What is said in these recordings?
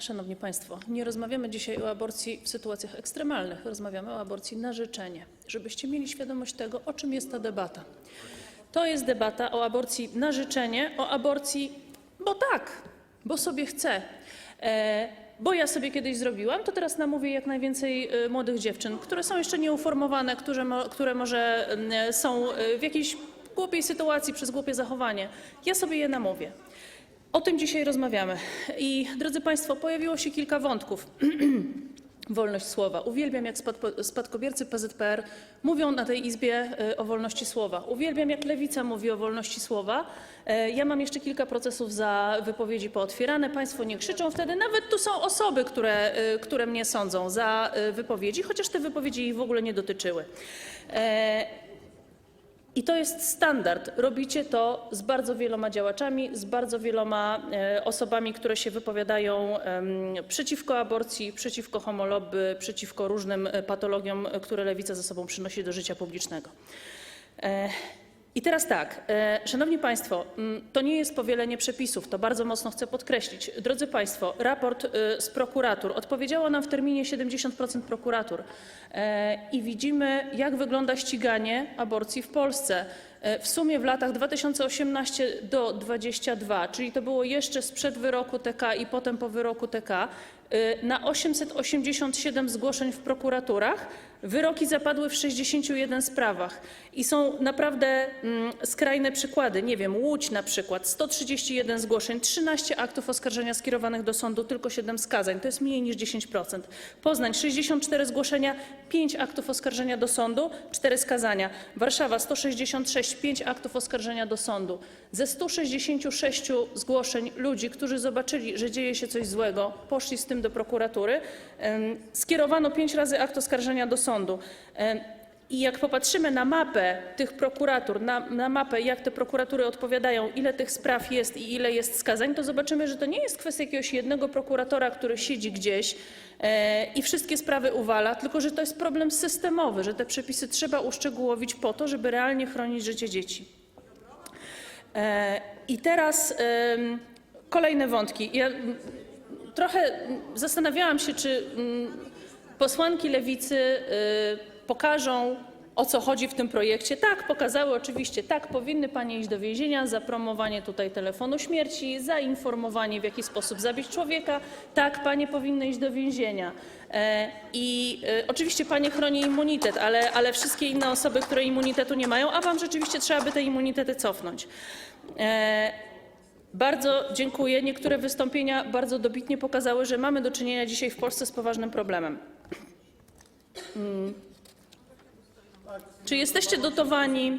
Szanowni Państwo, nie rozmawiamy dzisiaj o aborcji w sytuacjach ekstremalnych, rozmawiamy o aborcji na życzenie, żebyście mieli świadomość tego, o czym jest ta debata. To jest debata o aborcji na życzenie, o aborcji, bo tak, bo sobie chcę. E, bo ja sobie kiedyś zrobiłam, to teraz namówię jak najwięcej e, młodych dziewczyn, które są jeszcze nieuformowane, które, mo, które może mm, są e, w jakiejś głupiej sytuacji przez głupie zachowanie. Ja sobie je namówię. O tym dzisiaj rozmawiamy. I drodzy Państwo, pojawiło się kilka wątków. Wolność słowa. Uwielbiam, jak spadko- spadkobiercy PZPR mówią na tej Izbie e, o wolności słowa. Uwielbiam, jak Lewica mówi o wolności słowa. E, Ja mam jeszcze kilka procesów za wypowiedzi pootwierane. Państwo nie krzyczą wtedy. Nawet tu są osoby, które, e, które mnie sądzą za wypowiedzi, chociaż te wypowiedzi ich w ogóle nie dotyczyły. I to jest standard. Robicie to z bardzo wieloma działaczami, z bardzo wieloma e, osobami, które się wypowiadają przeciwko aborcji, przeciwko homolobby, przeciwko różnym e, patologiom, e, które lewica ze sobą przynosi do życia publicznego. I teraz tak, e, szanowni państwo, to nie jest powielenie przepisów, to bardzo mocno chcę podkreślić. Drodzy państwo, raport e, z prokuratur odpowiedziało nam w terminie 70% prokuratur E, i widzimy, jak wygląda ściganie aborcji w Polsce. W sumie w latach 2018 do 2022, czyli to było jeszcze sprzed wyroku TK i potem po wyroku TK, na 887 zgłoszeń w prokuraturach wyroki zapadły w 61 sprawach. I są naprawdę mm, skrajne przykłady. Nie wiem, Łódź na przykład, 131 zgłoszeń, 13 aktów oskarżenia skierowanych do sądu, tylko 7 skazań. To jest mniej niż 10%. Poznań, 64 zgłoszenia, 5 aktów oskarżenia do sądu, 4 skazania. Warszawa, 166, 5 aktów oskarżenia do sądu. Ze 166 zgłoszeń ludzi, którzy zobaczyli, że dzieje się coś złego, poszli z tym do prokuratury, skierowano 5 razy akt oskarżenia do sądu. I jak popatrzymy na mapę tych prokuratur, na, na mapę, jak te prokuratury odpowiadają, ile tych spraw jest i ile jest skazań, to zobaczymy, że to nie jest kwestia jakiegoś jednego prokuratora, który siedzi gdzieś e, i wszystkie sprawy uwala, tylko że to jest problem systemowy, że te przepisy trzeba uszczegółowić po to, żeby realnie chronić życie dzieci. E, I teraz em, kolejne wątki. Ja trochę zastanawiałam się, czy mm, posłanki lewicy y, pokażą, o co chodzi w tym projekcie. Tak, pokazały oczywiście, tak, powinny panie iść do więzienia za promowanie tutaj telefonu śmierci, za informowanie, w jaki sposób zabić człowieka. Tak, panie powinny iść do więzienia. E, I e, oczywiście panie chroni immunitet, ale, ale wszystkie inne osoby, które immunitetu nie mają, a wam rzeczywiście trzeba by te immunitety cofnąć. E, bardzo dziękuję. Niektóre wystąpienia bardzo dobitnie pokazały, że mamy do czynienia dzisiaj w Polsce z poważnym problemem. Mm. Czy jesteście dotowani?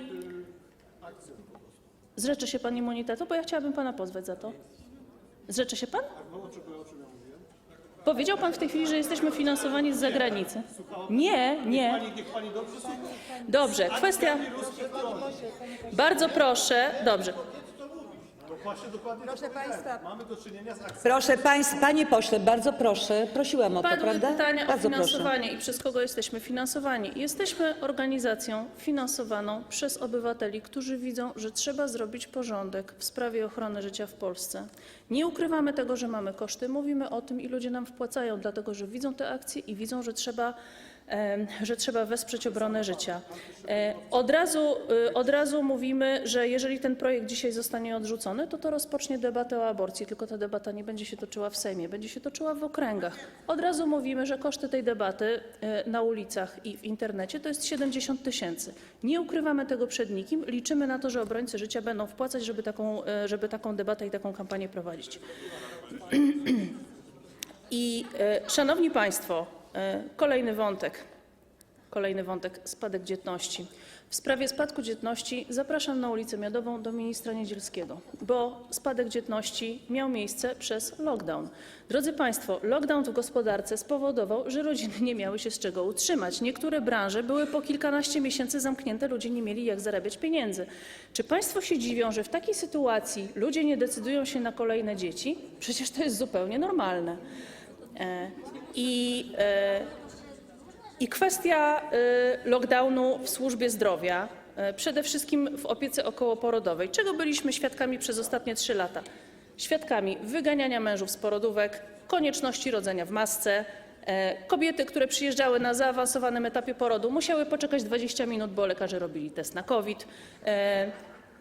Zrzecze się pan immunitetu, bo ja chciałabym pana pozwać za to. Zrzecze się pan? Powiedział pan w tej chwili, że jesteśmy finansowani z zagranicy. Nie, nie. Dobrze, kwestia. Bardzo proszę. Dobrze. Właśnie dokładnie Proszę to powiedziałem. państwa. Mamy do czynienia z akcją. Proszę państwa, panie pośle, bardzo proszę, prosiłam o to, Padły prawda? pytania o bardzo proszę. finansowanie i przez kogo jesteśmy finansowani. Jesteśmy organizacją finansowaną przez obywateli, którzy widzą, że trzeba zrobić porządek w sprawie ochrony życia w Polsce. Nie ukrywamy tego, że mamy koszty, mówimy o tym i ludzie nam wpłacają, dlatego że widzą te akcje i widzą, że trzeba, że trzeba wesprzeć obronę życia. E, Od razu, y, od razu mówimy, że jeżeli ten projekt dzisiaj zostanie odrzucony, to to rozpocznie debatę o aborcji, tylko ta debata nie będzie się toczyła w Sejmie, będzie się toczyła w okręgach. Od razu mówimy, że koszty tej debaty e, na ulicach i w internecie to jest 70 tysięcy. Nie ukrywamy tego przed nikim, liczymy na to, że obrońcy życia będą wpłacać, żeby taką, e, żeby taką debatę i taką kampanię prowadzić. I e, szanowni państwo, e, kolejny wątek. Kolejny wątek spadek dzietności. W sprawie spadku dzietności zapraszam na ulicę Miodową do ministra Niedzielskiego, bo spadek dzietności miał miejsce przez lockdown. Drodzy Państwo, lockdown w gospodarce spowodował, że rodziny nie miały się z czego utrzymać. Niektóre branże były po kilkanaście miesięcy zamknięte, ludzie nie mieli jak zarabiać pieniędzy. Czy Państwo się dziwią, że w takiej sytuacji ludzie nie decydują się na kolejne dzieci? Przecież to jest zupełnie normalne. E, I e, i kwestia y, lockdownu w służbie zdrowia, y, przede wszystkim w opiece okołoporodowej. Czego byliśmy świadkami przez ostatnie trzy lata? Świadkami wyganiania mężów z porodówek, konieczności rodzenia w masce. E, Kobiety, które przyjeżdżały na zaawansowanym etapie porodu, musiały poczekać 20 minut, bo lekarze robili test na COVID.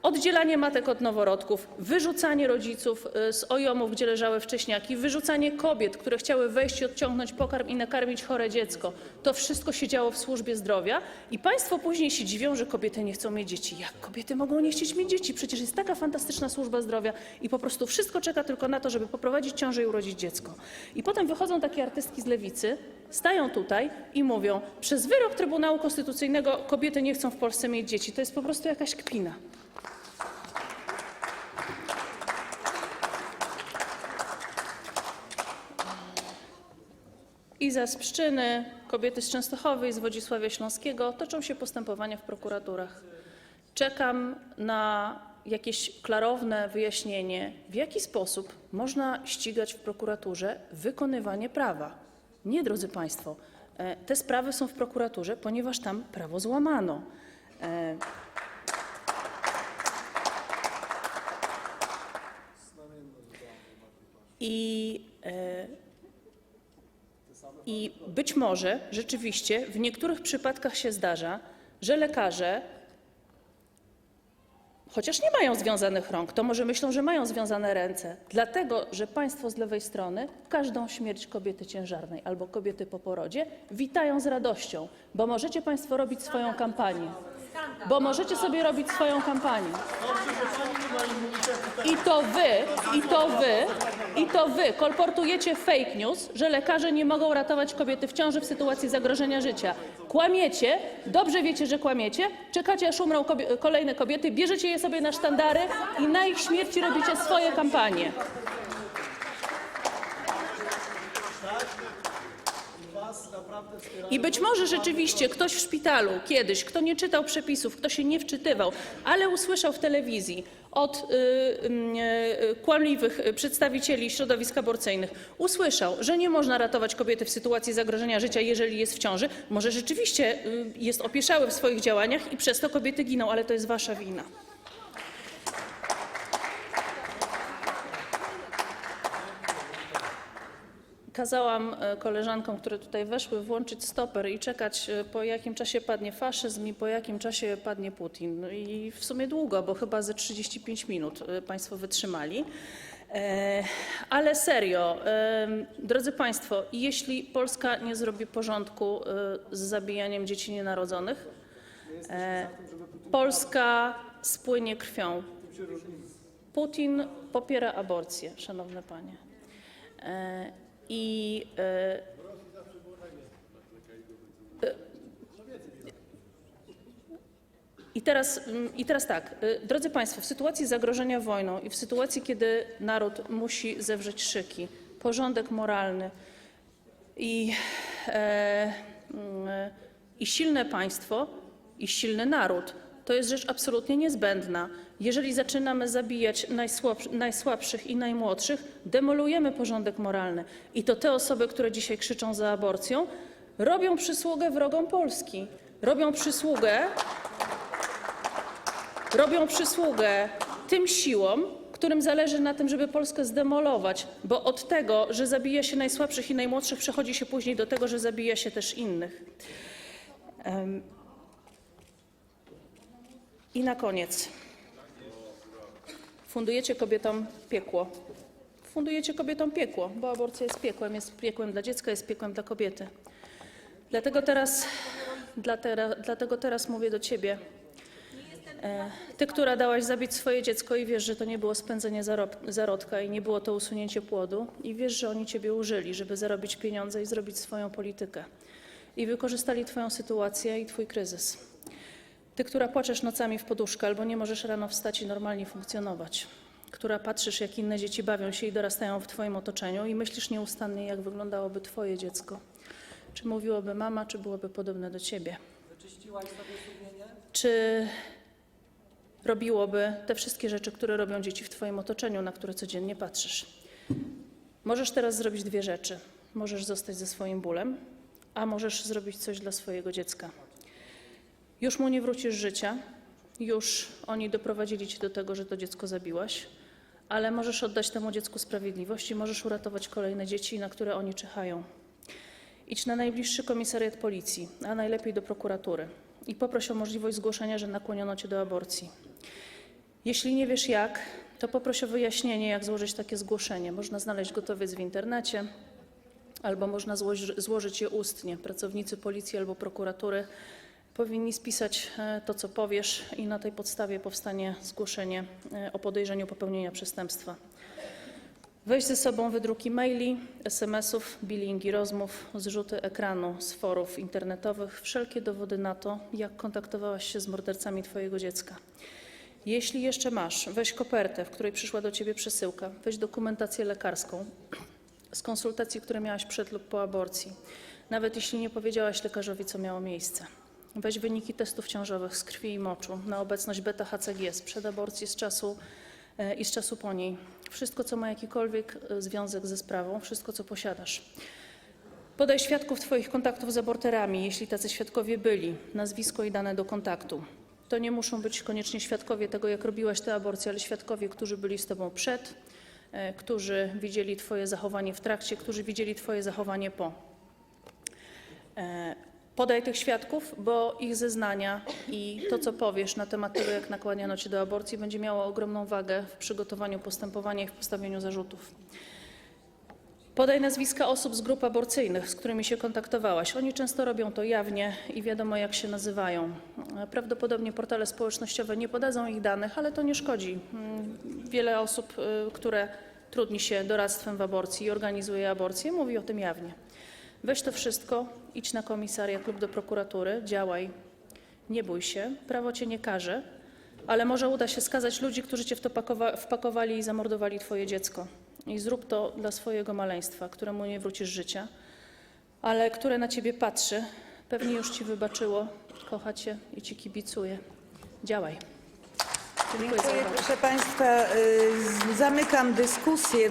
Oddzielanie matek od noworodków, wyrzucanie rodziców y, z ojomów, gdzie leżały wcześniaki, wyrzucanie kobiet, które chciały wejść i odciągnąć pokarm i nakarmić chore dziecko. To wszystko się działo w służbie zdrowia i państwo później się dziwią, że kobiety nie chcą mieć dzieci. Jak kobiety mogą nie chcieć mieć dzieci? Przecież jest taka fantastyczna służba zdrowia i po prostu wszystko czeka tylko na to, żeby poprowadzić ciążę i urodzić dziecko. I potem wychodzą takie artystki z lewicy, stają tutaj i mówią, przez wyrok Trybunału Konstytucyjnego kobiety nie chcą w Polsce mieć dzieci. To jest po prostu jakaś kpina. I za Pszczyny, kobiety z Częstochowy i z Wodzisławia Śląskiego toczą się postępowania w prokuraturach. Czekam na jakieś klarowne wyjaśnienie, w jaki sposób można ścigać w prokuraturze wykonywanie prawa. Nie, drodzy Państwo, e, te sprawy są w prokuraturze, ponieważ tam prawo złamano. E, I e, i być może rzeczywiście w niektórych przypadkach się zdarza, że lekarze, chociaż nie mają związanych rąk, to może myślą, że mają związane ręce, dlatego że państwo z lewej strony każdą śmierć kobiety ciężarnej albo kobiety po porodzie witają z radością, bo możecie państwo robić swoją kampanię. Bo możecie sobie robić swoją kampanię. I to wy, i to wy, i to wy kolportujecie fake news, że lekarze nie mogą ratować kobiety w ciąży w sytuacji zagrożenia życia. Kłamiecie, dobrze wiecie, że kłamiecie, czekacie aż umrą kobie- kolejne kobiety, bierzecie je sobie na sztandary i na ich śmierci robicie swoje kampanie. I być może rzeczywiście ktoś w szpitalu kiedyś, kto nie czytał przepisów, kto się nie wczytywał, ale usłyszał w telewizji od y, y, y, kłamliwych przedstawicieli środowisk aborcyjnych, usłyszał, że nie można ratować kobiety w sytuacji zagrożenia życia, jeżeli jest w ciąży, może rzeczywiście y, jest opieszały w swoich działaniach i przez to kobiety giną, ale to jest wasza wina. Kazałam e, koleżankom, które tutaj weszły, włączyć stoper i czekać, e, po jakim czasie padnie faszyzm i po jakim czasie padnie Putin. No I w sumie długo, bo chyba ze 35 minut e, Państwo wytrzymali. Ale serio, drodzy Państwo, jeśli Polska nie zrobi porządku z zabijaniem dzieci nienarodzonych, Polska spłynie krwią. Putin popiera aborcję, szanowne panie. I, e, e, I teraz, I teraz tak, e, drodzy Państwo, w sytuacji zagrożenia wojną i w sytuacji, kiedy naród musi zewrzeć szyki, porządek moralny i, e, mm, i silne państwo, i silny naród, to jest rzecz absolutnie niezbędna. Jeżeli zaczynamy zabijać najsłabsz- najsłabszych i najmłodszych, demolujemy porządek moralny. I to te osoby, które dzisiaj krzyczą za aborcją, robią przysługę wrogom Polski. Robią przysługę, robią przysługę tym siłom, którym zależy na tym, żeby Polskę zdemolować, bo od tego, że zabija się najsłabszych i najmłodszych, przechodzi się później do tego, że zabija się też innych. I na koniec. Fundujecie kobietom piekło. Fundujecie kobietom piekło, bo aborcja jest piekłem, jest piekłem dla dziecka, jest piekłem dla kobiety. Dlatego teraz, dlatera, dlatego teraz mówię do ciebie, e, ty, która dałaś zabić swoje dziecko i wiesz, że to nie było spędzenie zarodka i nie było to usunięcie płodu i wiesz, że oni ciebie użyli, żeby zarobić pieniądze i zrobić swoją politykę. I wykorzystali twoją sytuację i twój kryzys. Ty, która płaczesz nocami w poduszkę albo nie możesz rano wstać i normalnie funkcjonować. Która patrzysz, jak inne dzieci bawią się i dorastają w Twoim otoczeniu i myślisz nieustannie, jak wyglądałoby Twoje dziecko. Czy mówiłoby mama, czy byłoby podobne do Ciebie? Czy robiłoby te wszystkie rzeczy, które robią dzieci w Twoim otoczeniu, na które codziennie patrzysz? Możesz teraz zrobić dwie rzeczy. Możesz zostać ze swoim bólem, a możesz zrobić coś dla swojego dziecka. Już mu nie wrócisz życia, już oni doprowadzili cię do tego, że to dziecko zabiłaś, ale możesz oddać temu dziecku sprawiedliwość i możesz uratować kolejne dzieci, na które oni czyhają. Idź na najbliższy komisariat policji, a najlepiej do prokuratury i poproś o możliwość zgłoszenia, że nakłoniono cię do aborcji. Jeśli nie wiesz jak, to poproś o wyjaśnienie, jak złożyć takie zgłoszenie. Można znaleźć gotowiec w internecie albo można złoży, złożyć je ustnie. Pracownicy policji albo prokuratury powinni spisać e, to, co powiesz i na tej podstawie powstanie zgłoszenie e, o podejrzeniu popełnienia przestępstwa. Weź ze sobą wydruki maili, SMS-ów, bilingi rozmów, zrzuty ekranu z forów internetowych, wszelkie dowody na to, jak kontaktowałaś się z mordercami Twojego dziecka. Jeśli jeszcze masz, weź kopertę, w której przyszła do Ciebie przesyłka, weź dokumentację lekarską z konsultacji, które miałaś przed lub po aborcji, nawet jeśli nie powiedziałaś lekarzowi, co miało miejsce. Weź wyniki testów ciążowych z krwi i moczu na obecność beta-HCG sprzed aborcji, z czasu e, i z czasu po niej. Wszystko, co ma jakikolwiek e, związek ze sprawą, wszystko, co posiadasz. Podaj świadków Twoich kontaktów z aborterami, jeśli tacy świadkowie byli, nazwisko i dane do kontaktu. To nie muszą być koniecznie świadkowie tego, jak robiłaś tę aborcję, ale świadkowie, którzy byli z Tobą przed, e, którzy widzieli Twoje zachowanie w trakcie, którzy widzieli Twoje zachowanie po. Podaj tych świadków, bo ich zeznania i to, co powiesz na temat tego, jak nakłaniano Cię do aborcji, będzie miało ogromną wagę w przygotowaniu postępowania i w postawieniu zarzutów. Podaj nazwiska osób z grup aborcyjnych, z którymi się kontaktowałaś. Oni często robią to jawnie i wiadomo, jak się nazywają. Prawdopodobnie portale społecznościowe nie podadzą ich danych, ale to nie szkodzi. Mm, Wiele osób, y, które trudni się doradztwem w aborcji i organizuje aborcję, mówi o tym jawnie. Weź to wszystko, idź na komisariat lub do prokuratury, działaj. Nie bój się, prawo cię nie karze, ale może uda się skazać ludzi, którzy cię w to pakowa- wpakowali i zamordowali twoje dziecko. I zrób to dla swojego maleństwa, któremu nie wrócisz życia, ale które na ciebie patrzy, pewnie już ci wybaczyło, kocha cię i ci kibicuje. Działaj. Dziękuję Dziękuję, proszę Państwa. y, Zamykam dyskusję.